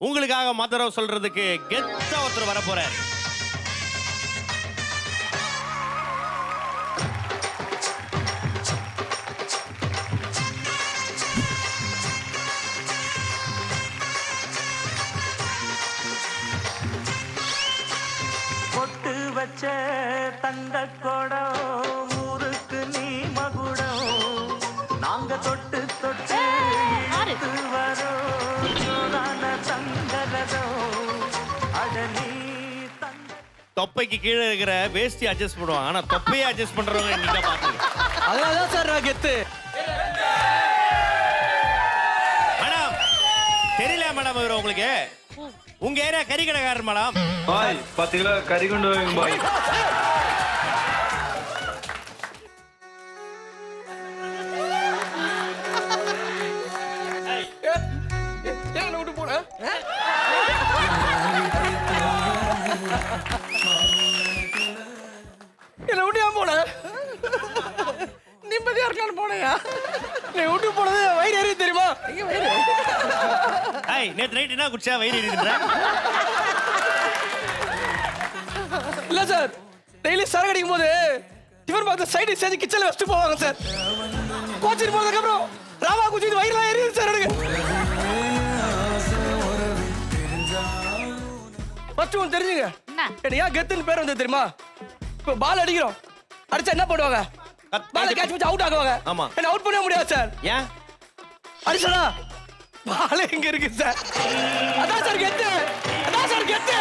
உங்களுக்காக மதுரம் சொல்றதுக்கு கெத்தா ஒருத்தர் வர போறாரு பொட்டு வச்ச தங்க தொப்பைக்கு கீழே இருக்கிற வேஷ்டி அட்ஜஸ்ட் பண்ணுவாங்க. ஆனா தொப்பையே அட்ஜஸ்ட் பண்றவங்க நீங்க பாத்துங்க அதனாலதான் சார் நான் கெத்து. மேடம் தெரியல மேடம் இவர் உங்களுக்கு? உங்க ஏரியா கறி கடைக்காரர் மேடம் பாய் பத்து கிலோ கறி கொண்டு வாங்க பாய். என்ன விட்டு ஏன் போன? நிம்மதியா இருக்கலாம்னு போனையா? நீ விட்டு போனது வயிறு எரியும் தெரியுமா? ஐய் நேத்து நைட் என்ன குடிச்சா? வயிறு எரியுதுன்ற. இல்ல சார் டெய்லி சரக்கு அடிக்கும் போது டிஃபன் பாக்ஸ் சைடு சேர்த்து கிச்சன்ல வச்சுட்டு போவாங்க சார் கோச்சிட்டு போனதுக்கு அப்புறம் ராவா குச்சி வயிறுலாம் எரியுது. ஃபர்ஸ்ட் ஒன்று தெரிஞ்சுங்க. என்ன? ஏன் கெத்துன்னு பேர் வந்து தெரியுமா? இப்போ பால் அடிக்கிறோம். அடிச்சா என்ன பண்ணுவாங்க பால் கேட்ச் வச்சு அவுட் ஆகுவாங்க. ஆமா. என்ன அவுட் பண்ண முடியாது சார் ஏன்? அடிச்சனா பால் எங்க இருக்கு சார் அதான் சார் கெத்து. அதான் சார் கெத்து.